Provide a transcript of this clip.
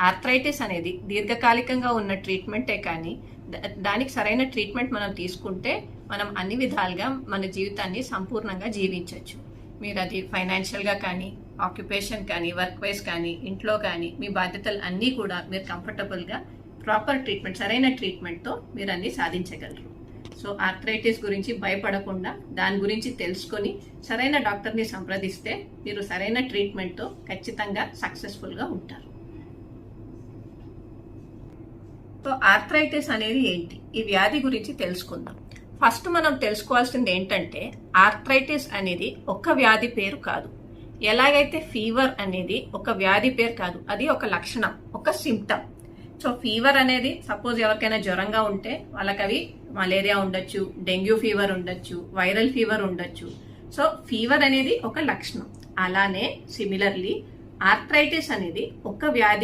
Arthritis అనేది దీర్ఘకాలికంగా ఉన్న ట్రీట్మెంటే కానీ దా- దానికి సరైన ట్రీట్మెంట్ మనం తీసుకుంటే మనం అన్ని విధాలుగా మన జీవితాన్ని సంపూర్ణంగా జీవించవచ్చు మీరు అది ఫైనాన్షియల్గా కానీ ఆక్యుపేషన్ కానీ వర్క్ వైజ్ కానీ ఇంట్లో కానీ మీ బాధ్యతలు అన్నీ కూడా మీరు కంఫర్టబుల్గా ప్రాపర్ ట్రీట్మెంట్ సరైన ట్రీట్మెంట్తో మీరు అన్ని సాధించగలరు. సో ఆర్థరైటిస్ గురించి భయపడకుండా దాని గురించి తెలుసుకొని సరైన డాక్టర్ని సంప్రదిస్తే మీరు సరైన ట్రీట్మెంట్తో ఖచ్చితంగా సక్సెస్ఫుల్గా ఉంటారు. సో ఆర్థరైటిస్ అనేది ఏంటి? ఈ వ్యాధి గురించి తెలుసుకుందాం. ఫస్ట్ మనం తెలుసుకోవాల్సింది ఏంటంటే ఆర్థరైటిస్ అనేది ఒక వ్యాధి పేరు కాదు. ఎలాగైతే ఫీవర్ అనేది ఒక వ్యాధి పేరు కాదు అది ఒక లక్షణం ఒక సిమ్టమ్ సో ఫీవర్ అనేది సపోజ్ ఎవరికైనా జ్వరంగా ఉంటే వాళ్ళకి అవి మలేరియా ఉండొచ్చు డెంగ్యూ ఫీవర్ ఉండొచ్చు వైరల్ ఫీవర్ ఉండొచ్చు. సో ఫీవర్ అనేది ఒక లక్షణం. అలానే సిమిలర్లీ ఆర్థరైటిస్ అనేది ఒక వ్యాధి